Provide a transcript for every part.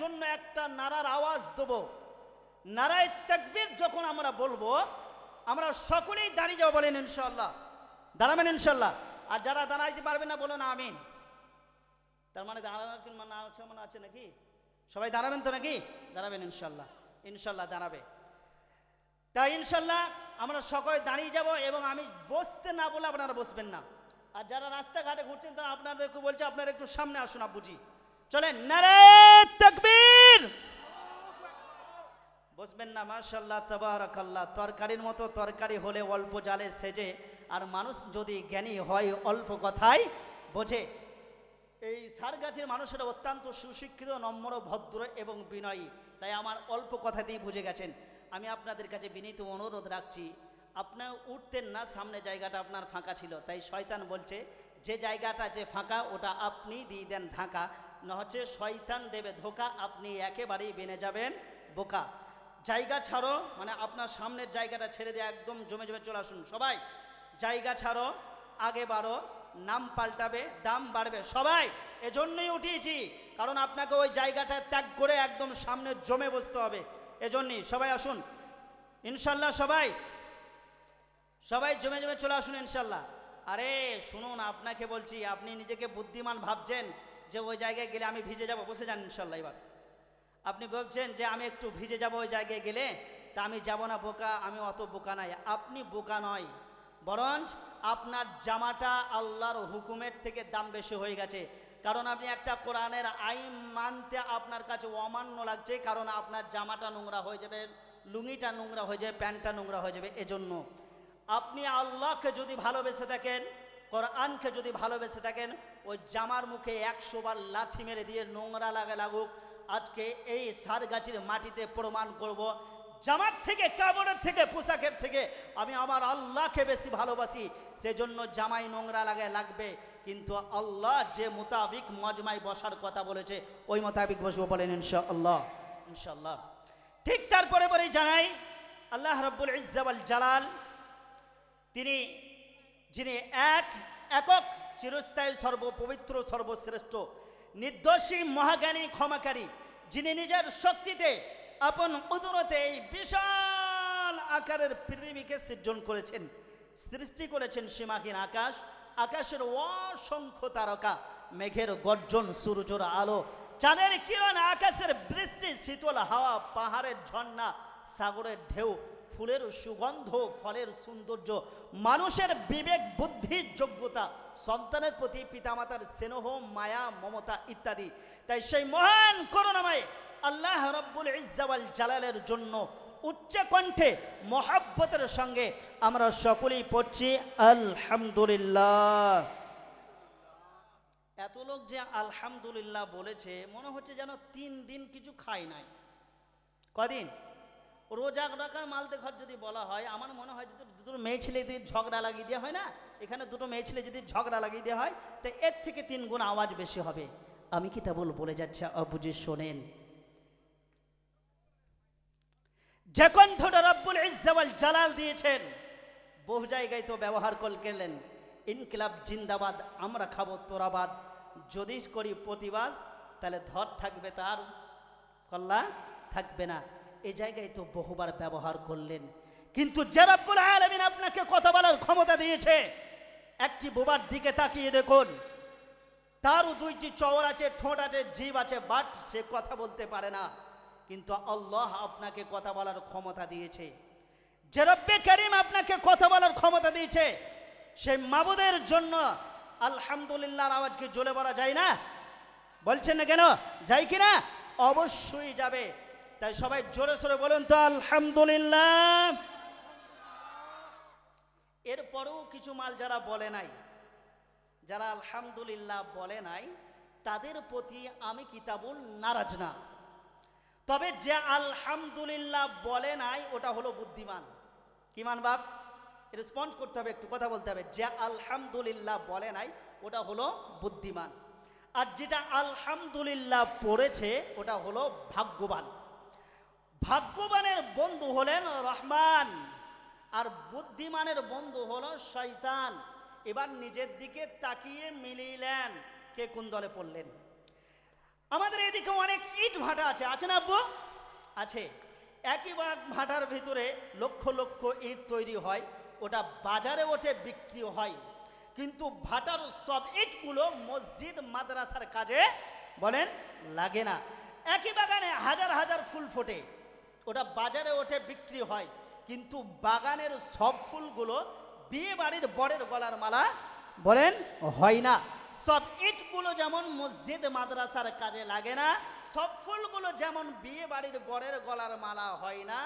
জন্য একটা নারার আওয়াজ দেবো। নারায় তাকবীর যখন আমরা বলব, আমরা সকলেই দাঁড়িয়ে যাব বলেন ইনশাল্লাহ দাঁড়াবেন ইনশাল্লাহ আর যারা দাঁড়াইতে পারবে না, বলুন আমিন। তার মানে দাঁড়ানোর মানে আছে, মনে আছে নাকি? সবাই দাঁড়াবেন তো নাকি? দাঁড়াবেন ইনশাল্লাহ ইনশাল্লাহ দাঁড়াবে। তাই ইনশাল্লাহ আমরা সকলে দাঁড়িয়ে যাব এবং আমি বসতে না বলে আপনারা বসবেন না। আর যারা রাস্তাঘাটে ঘুরছেন, তারা আপনাদেরকে বলছে, আপনারা একটু সামনে আসুন বুঝি চলেন নারে তকবীর। বসবেন না মাশাল্লাহ তবারকাল্লাহ। তরকারির মতো তরকারি হলে অল্প জালে সেজে, আর মানুষ যদি জ্ঞানী হয়, অল্প কথায় বোঝে। এই সারগাছির মানুষেরা অত্যন্ত সুশিক্ষিত, নম্র, ভদ্র এবং বিনয়ী। তাই আমার অল্প কথাতেই বুঝে গেছেন। আমি আপনাদের কাছে বিনীত অনুরোধ রাখছি আপনার উঠতেন না, সামনে জায়গাটা আপনার ফাঁকা ছিল। তাই শয়তান বলছে, যে জায়গাটা যে ফাঁকা, ওটা আপনি দিয়ে দেন ঢাকা। না হচ্ছে শয়তান দেবে ধোকা, আপনি একেবারেই বেনে যাবেন বোকা। জায়গা ছাড়ো মানে আপনার সামনের জায়গাটা ছেড়ে দিয়ে একদম জমে জমে চলে আসুন। সবাই, জায়গা ছাড়ো, আগে বাড়ো, নাম পাল্টাবে, দাম বাড়বে, সবাই, এজন্যই উঠিয়েছি। কারণ আপনাকে ওই জায়গাটা ত্যাগ করে একদম সামনে জমে বসতে হবে। এজন্যই, সবাই আসুন। ইনশাল্লাহ সবাই সবাই জমে জমে চলে আসুন ইনশাল্লাহ। আরে, শুনুন, আপনাকে বলছি, আপনি নিজেকে বুদ্ধিমান ভাবছেন যে ওই জায়গায় গেলে আমি ভিজে যাব, বসে যান ইনশাল্লাহ এবার। আপনি ভাবছেন যে আমি একটু ভিজে যাব ওই জায়গায় গেলে, তা আমি যাব না বোকা, আমি অত বোকা নাই। আপনি বোকা নয়, বরঞ্চ আপনার জামাটা আল্লাহর হুকুমের থেকে দাম বেশি হয়ে গেছে। কারণ আপনি একটা কোরআনের আইন মানতে আপনার কাছে অমান্য লাগছে, কারণ আপনার জামাটা নোংরা হয়ে যাবে, লুঙ্গিটা নোংরা হয়ে যাবে, প্যান্টটা নোংরা হয়ে যাবে, এজন্য। আপনি আল্লাহকে যদি ভালোবেসে থাকেন কোরআনকে যদি ভালোবেসে থাকেন, ওই জামার মুখে একশো বার লাথি মেরে দিয়ে নোংরা লাগে লাগুক। আজকে এই সার গাছের মাটিতে প্রমাণ করব, জামার থেকে, কাপড়ের থেকে, পোশাকের থেকে আমি আমার আল্লাহকে বেশি ভালোবাসি, সেজন্য জামাই নোংরা লাগে, লাগবে। কিন্তু আল্লাহ যে মোতাবিক মজমায় বসার কথা বলেছে, ওই মোতাবিক বসবো বলেন ইনশা আল্লাহ ইনশাল্লাহ ঠিক তারপরে পরে জানাই, আল্লাহ রব্বুল ইজ্জাবাল জালাল, তিনি যিনি এক একক চিরস্থায়ী সর্বপবিত্র, সর্বশ্রেষ্ঠ, নির্দোষী, মহাজ্ঞানী, ক্ষমাকারী, যিনি নিজের শক্তিতে আপন উদরতে এই বিশাল আকারের পৃথিবীকে সৃজন করেছেন, সৃষ্টি করেছেন সীমাহীন আকাশ, আকাশের অসংখ্য তারকা, মেঘের গর্জন, সূর্যর আলো, চাঁদের কিরণ, আকাশের বৃষ্টি, শীতল হাওয়া, পাহাড়ের ঝর্ণা, সাগরের ঢেউ ফুলের সুগন্ধ, ফলের সৌন্দর্য, মানুষের বিবেক বুদ্ধির যোগ্যতা, সন্তানের প্রতি পিতামাতার স্নেহ, মায়া, মমতা ইত্যাদি। তাই সেই মহান করুণাময় আল্লাহ রব্বুল ইজ্জাওয়াল জালালের জন্য উচ্চ কণ্ঠে মহাব্বতের সঙ্গে আমরা সকলেই পড়ছি, আলহামদুলিল্লাহ। এত লোক যে আলহামদুলিল্লাহ বলেছে, মনে হচ্ছে যেন তিন দিন কিছু খায় নাই। কদিন? রোজা রাখার মালতে ঘর যদি বলা হয়, আমার মনে হয় যদি দুটো মেয়ে ছেলে যদি ঝগড়া লাগিয়ে দেওয়া হয় না? এখানে দুটো মেয়ে ছেলে যদি ঝগড়া লাগিয়ে দেওয়া হয়, তো এর থেকে তিন গুণ আওয়াজ বেশি হবে। আমি কি তা বল বলে যাচ্ছে? অবুঝে শোনেন। যে কণ্ঠটা রব্বুল ইজ্জাওয়াল জালাল দিয়েছেন, বহু জায়গায় তো ব্যবহার করলেন। ইনকিলাব জিন্দাবাদ, আমরা খাব তোরাবাদ। যদি করি প্রতিবাদ, তাহলে ধর থাকবে তার, কল্লা থাকবে না। এই জায়গায় তো বহুবার ব্যবহার করলেন। কিন্তু যে রব্বুল আলামিন আপনাকে কথা বলার ক্ষমতা দিয়েছে, একটি বোবার দিকে তাকিয়ে দেখুন। তারও দুইটি চওর আছে, ঠোঁট আছে জীব আছে, বাট সে কথা বলতে পারে না। কিন্তু আল্লাহ আপনাকে কথা বলার ক্ষমতা দিয়েছে। যে রব্বে করিম আপনাকে কথা বলার ক্ষমতা দিয়েছে, সেই মাবুদের জন্য আলহামদুলিল্লাহর আওয়াজকে জ্বলে বলা যায় না? বলছেন না কেন? যাই কি না অবশ্যই যাবে। তাই সবাই জোরে সোরে বলুন তো, আলহামদুলিল্লাহ। এরপরেও কিছু মাল যারা বলে নাই, যারা আলহামদুলিল্লাহ বলে নাই, তাদের প্রতি আমি কিতাবুল নারাজ না। তবে যে আলহামদুলিল্লাহ বলে নাই, ওটা হলো বুদ্ধিমান। কি মান বাপ? রেসপন্স করতে হবে, একটু কথা বলতে হবে। যে আলহামদুলিল্লাহ বলে নাই, ওটা হলো বুদ্ধিমান। আর যেটা আলহামদুলিল্লাহ পড়েছে, ওটা হলো ভাগ্যবান। ভাগ্যবানের বন্ধু হলেন রহমান, আর বুদ্ধিমানের বন্ধু হল শয়তান। এবার নিজের দিকে তাকিয়ে মিলিলেন। কে কোন দলে পড়লেন? আমাদের এদিকে অনেক ইট ভাটা আছে আছে না আব্বু? আছে। একই বাগ ভাটার ভিতরে লক্ষ লক্ষ ইট তৈরি হয়, ওটা বাজারে ওঠে বিক্রি হয়। কিন্তু ভাটার সব ইটগুলো মসজিদ, মাদ্রাসার কাজে বলেন, লাগে না। একই বাগানে হাজার হাজার ফুল ফোটে। ওটা বাজারে ওঠে, বিক্রি হয়। কিন্তু বাগানের সব ফুলগুলো বিয়ে বাড়ির বরের গলার মালা বলেন হয় না। সব ইটগুলো যেমন মসজিদ, মাদ্রাসার কাজে লাগে না, সব ফুলগুলো যেমন বিয়ে বাড়ির বরের গলার মালা হয় না,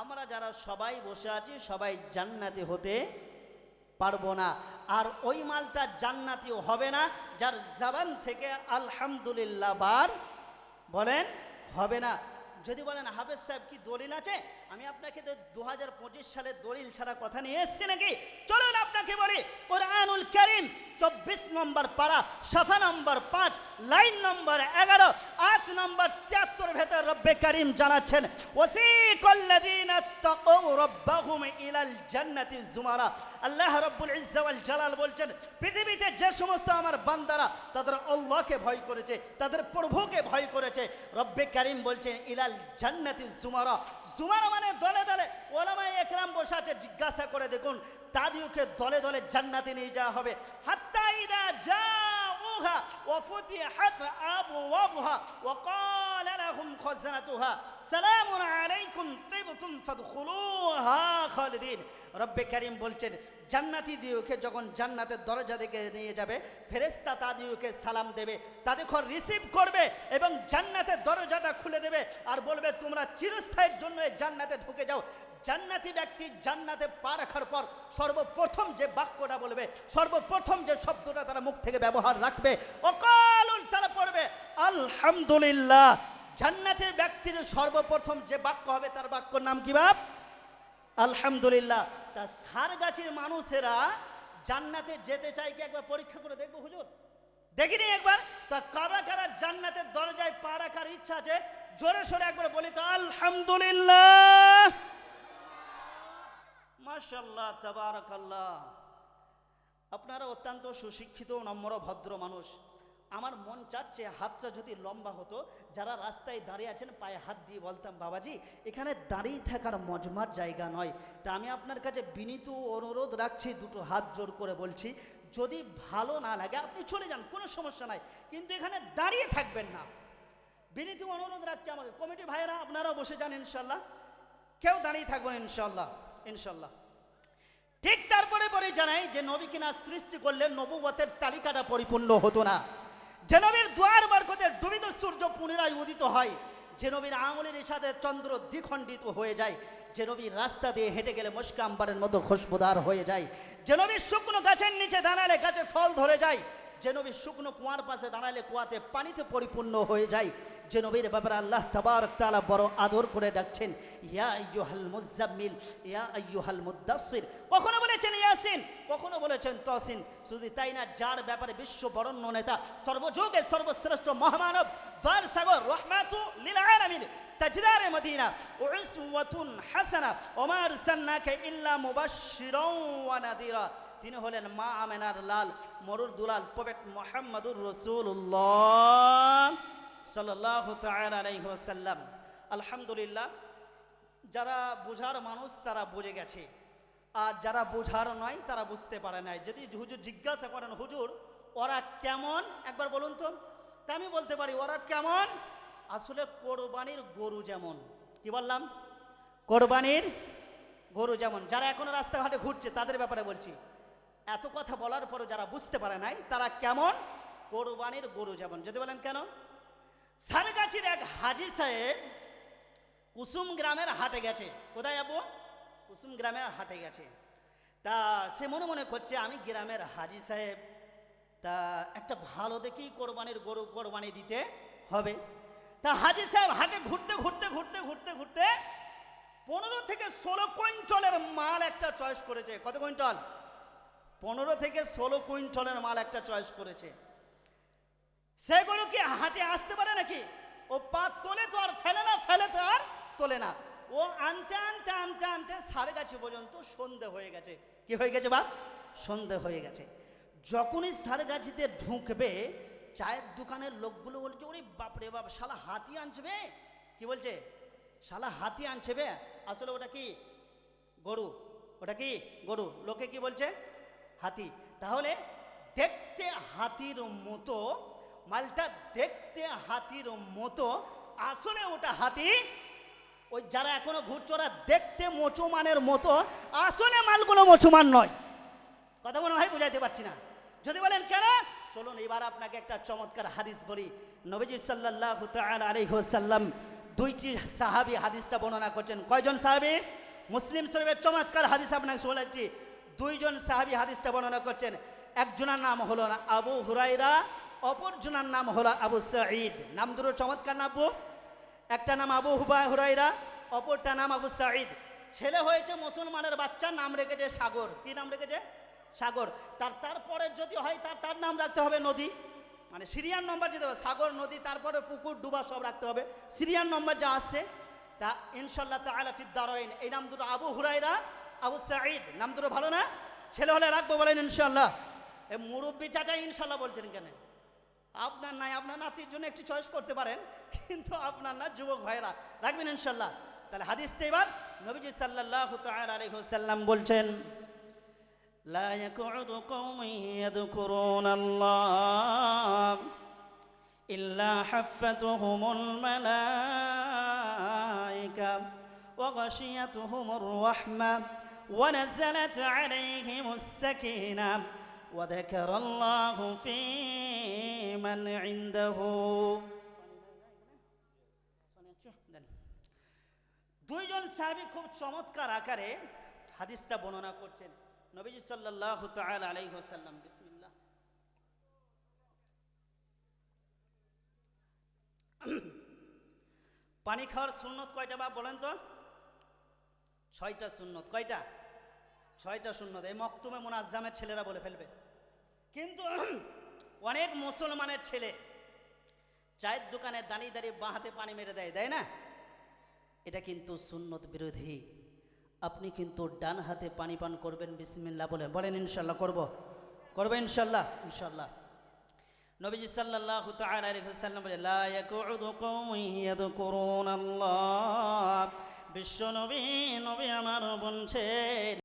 আমরা যারা সবাই বসে আছি, সবাই জান্নাতি হতে পারব না। আর ওই মালটা জান্নাতিও হবে না, যার জাবান থেকে আলহামদুলিল্লাহ বার বলেন হবে না। যদি বলেন, হাফেজ সাহেব কি দলিল আছে? আমি আপনাকে দু হাজার পঁচিশ সালে দলিল ছাড়া কথা নিয়ে এসছি নাকি? চলুন আপনাকে বলি, কোরআনুল করিম চব্বিশ নম্বর পারা সাফা নম্বর পাঁচ, লাইন নম্বর এগারো, আট নম্বর তিয়াত্তর ভেতর রব্বে করিম জানাচ্ছেন, ওসিকল্লাযীনা তাকাউ রাব্বাহুম ইলাল জান্নাতি জুমারা। আল্লাহ রাব্বুল ইজ্জা ওয়াল জালাল বলছেন, পৃথিবীতে যে সমস্ত আমার বান্দারা তাদের আল্লাহকে ভয় করেছে, তাদের প্রভুকে ভয় করেছে, রব্বে করিম বলছেন, ইলাল জান্নাতি জুমারা। জুমারা মানে দলে দলে ওলামায়ে একরাম বসে আছে, জিজ্ঞাসা করে দেখুন, তাদিওকে দলে দলে জান্নাতে নিয়ে যাওয়া হবে। হাত্তা فإذا جاءوها وفتحت أبوابها وقال لهم خزنتها সালামু আলাইকুম তাইবাতুন ফাদখুলুহা খালিদিন। রব্বে করিম বলছেন, জান্নাতি দিওকে যখন জান্নাতের দরজা দিকে নিয়ে যাবে ফেরেস্তা তাদিওকে সালাম দেবে, তাদেরকে রিসিভ করবে এবং জান্নাতের দরজাটা খুলে দেবে আর বলবে, তোমরা চিরস্থায়ীর জন্য জান্নাতে ঢুকে যাও। জান্নাতি ব্যক্তি জান্নাতে পা রাখার পর সর্বপ্রথম যে বাক্যটা বলবে, সর্বপ্রথম যে শব্দটা তারা মুখ থেকে ব্যবহার রাখবে অকালন তারা পড়বে, আলহামদুলিল্লাহ জান্নাতের ব্যক্তির সর্বপ্রথম যে বাক্য হবে তার বাক্যর নাম কি বাপ? আলহামদুলিল্লাহ। তা সার গাছের মানুষেরা জান্নাতে যেতে চায় কি একবার পরীক্ষা করে দেখব হুজুর? দেখিনি একবার? তা কারা কারা জান্নাতের দরজায় পা রাখার ইচ্ছা আছে? জোরে সোরে একবার বলি তো, আলহামদুলিল্লাহ। মাশাল্লাহ তাবারাকাল্লাহ। আপনারা অত্যন্ত সুশিক্ষিত, নম্র, ভদ্র মানুষ। আমার মন চাচ্ছে হাতটা যদি লম্বা হতো, যারা রাস্তায় দাঁড়িয়ে আছেন, পায়ে হাত দিয়ে বলতাম, বাবাজি, এখানে দাঁড়িয়ে থাকার মজমার জায়গা নয়। তা আমি আপনার কাছে বিনীত অনুরোধ রাখছি, দুটো হাত জোর করে বলছি, যদি ভালো না লাগে, আপনি চলে যান, কোনো সমস্যা নাই। কিন্তু এখানে দাঁড়িয়ে থাকবেন না। বিনীত অনুরোধ রাখছি আমাকে কমিটি ভাইয়েরা, আপনারাও বসে যান ইনশাল্লাহ কেউ দাঁড়িয়ে থাকবেন ইনশাল্লাহ ইনশাল্লাহ ঠিক তারপরে পরে জানাই যে নবী কিনা সৃষ্টি করলে নবুবতের তালিকাটা পরিপূর্ণ হতো না। যে নবীর দুয়ার বরকতে ডুবিত সূর্য পুনরায় উদিত হয়। জেনবীর আঙুলের সাথে চন্দ্র দ্বিখণ্ডিত হয়ে যায়। জেনবীর রাস্তা দিয়ে হেঁটে গেলে মুস্কাম্বারের মতো খুশবুদার হয়ে যায়। জেনবীর শুকনো গাছের নিচে দাঁড়ালে গাছে ফল ধরে যায়। জেনবীর শুকনো কুয়ার পাশে দাঁড়ালে কুয়াতে পানিতে পরিপূর্ণ হয়ে যায়। যে নবীর ব্যাপারে আল্লাহ তাবার তালা বড় আদর করে ডাকছেন, ইয়া আইয়ুহাল মুজাম্মিল ইয়া আইয়ুহাল মুদাসসির। কখনো বলেছেন ইয়াসিন, কখনো বলেছেন তসিন শুধু তাই না, যার ব্যাপারে বিশ্ব বরণ্য নেতা, সর্বযুগে সর্বশ্রেষ্ঠ মহামানব দয়ার সাগর, রহমাতু লিল আলামিন, তাজদারে মদিনা, উসওয়াতুন হাসানা, ওমা আরসালনাকা ইল্লা মুবাশশিরাও ওয়া নাদিরা তিনি হলেন মা আমেনার লাল, মরুর দুলাল, প্রফেট মোহাম্মদুর রসুল্লাহ সাল্লাহ আলহামদুলিল্লাহ, যারা বোঝার মানুষ তারা বুঝে গেছে। আর যারা বোঝার নয়, তারা বুঝতে পারে নাই। যদি হুজুর জিজ্ঞাসা করেন, হুজুর, ওরা কেমন? একবার বলুন তো। তা আমি বলতে পারি, ওরা কেমন? আসলে কোরবানির গরু যেমন, কি বললাম? কোরবানির গরু যেমন। যারা এখনও রাস্তাঘাটে ঘুরছে, তাদের ব্যাপারে বলছি। এত কথা বলার পরও যারা বুঝতে পারে নাই, তারা কেমন? কোরবানির গরু যেমন। যদি বলেন কেন? সারগাছির এক হাজি সাহেব কুসুম গ্রামের হাটে গেছে। কোথায় যাব কুসুম গ্রামের হাটে গেছে। তা সে মনে মনে করছে, আমি গ্রামের হাজি সাহেব। তা একটা ভালো দেখেই কোরবানির গরু কোরবানি দিতে হবে। তা হাজি সাহেব হাটে ঘুরতে ঘুরতে ঘুরতে ঘুরতে ঘুরতে পনেরো থেকে ষোলো কুইন্টলের মাল একটা চয়েস করেছে। কত কুইন্টল? পনেরো থেকে ষোলো কুইন্টলের মাল একটা চয়েস করেছে। সেগুলো কি হাটে আসতে পারে নাকি? ও পা তোলে তো আর ফেলে না, ফেলে তো আর তোলে না। ও আনতে আনতে আনতে আনতে সাড়ে গাছি পর্যন্ত সন্ধে হয়ে গেছে। কি হয়ে গেছে বা সন্ধে হয়ে গেছে। যখনই সারগাছিতে ঢুকবে, চায়ের দোকানের লোকগুলো বলছে, ওরে বাপরে বাপ, শালা হাতি আনছে বে। কি বলছে? শালা হাতি আনছে বে? আসলে ওটা কি? গরু। ওটা কি? গরু। লোকে কি বলছে? হাতি। তাহলে দেখতে হাতির মতো মালটা দেখতে হাতির মতো আসলে ওটা হাতি। ওই যারা এখনও ঘুরছে ওরা দেখতে মোচুমানের মতো আসলে মালগুলো মোচুমান নয়। কথা বলে ভাই বুঝাইতে পারছি না? যদি বলেন কেন? চলুন এবার আপনাকে একটা চমৎকার হাদিস বলি। নবীজি আলাইহি ওয়াসাল্লাম দুইটি সাহাবী হাদিসটা বর্ণনা করছেন। কয়জন সাহাবী? মুসলিম শরীফের চমৎকার হাদিস আপনাকে শোনাচ্ছি দুইজন সাহাবী হাদিসটা বর্ণনা করছেন। একজনের নাম হলো না, আবু হুরাইরা অপরজনের নাম হলো আবু সাঈদ। নাম দুটো চমৎকার নাম। একটা নাম আবু হুবা হুরাইরা, অপরটা নাম আবু সাঈদ। ছেলে হয়েছে মুসলমানের বাচ্চার নাম রেখেছে সাগর। কি নাম রেখেছে? সাগর। তার তারপরে যদি হয়, তার তার নাম রাখতে হবে নদী। মানে সিরিয়ান নম্বর যেতে হবে, সাগর, নদী, তারপরে পুকুর, ডুবা সব রাখতে হবে। সিরিয়ান নম্বর যা আসছে তা ইনশাল্লাহ তাআলা ফিদ দারাইন। এই নাম দুটো আবু হুরাইরা, আবু সাঈদ। নাম দুটো ভালো না? ছেলে হলে রাখব বলেন ইনশাল্লাহ এ মুরব্বী চাচা ইনশাল্লাহ বলছেন কেন? আপনার নাই আপনার নাতির জন্য একটু চয়েস করতে পারেন কিন্তু আপনার না যুবক ভাইরা রাখবেন ইনশাল্লাহ তাহলে হাদিসটা এবার নবীজি সাল্লাল্লাহু তাআলা আলাইহি ওয়াসাল্লাম বলছেন لا يقعد قوم يذكرون الله إلا حفتهم الملائكة وغشيتهم الرحمة ونزلت عليهم السكينة وذكر الله في من عنده দুইজন সাহাবী খুব চমৎকার আকারে হাদিসটা বর্ণনা করছেন নবীজি সাল্লাল্লাহু তাআলা আলাইহি ওয়াসাল্লাম বিসমিল্লাহ পানি খাওয়ার সুন্নত কয়টা বা বলেন তো ছয়টা সুন্নত কয়টা ছয়টা শূন্য এই মকতুমে মোনাজ্জামের ছেলেরা বলে ফেলবে। কিন্তু অনেক মুসলমানের ছেলে চায়ের দোকানে দাঁড়িয়ে দাঁড়িয়ে বাঁ হাতে পানি মেরে দেয় দেয় না? এটা কিন্তু সুন্নত বিরোধী। আপনি কিন্তু ডান হাতে পানি পান করবেন, বিসমিল্লাহ বলেন। বলেন, ইনশাল্লাহ করব। করবে ইনশাল্লাহ? ইনশাল্লাহ। নবীজি আলাইহি ওয়াসাল্লাম বলে কওমি বিশ্ব নবী নবী আমার বলছেন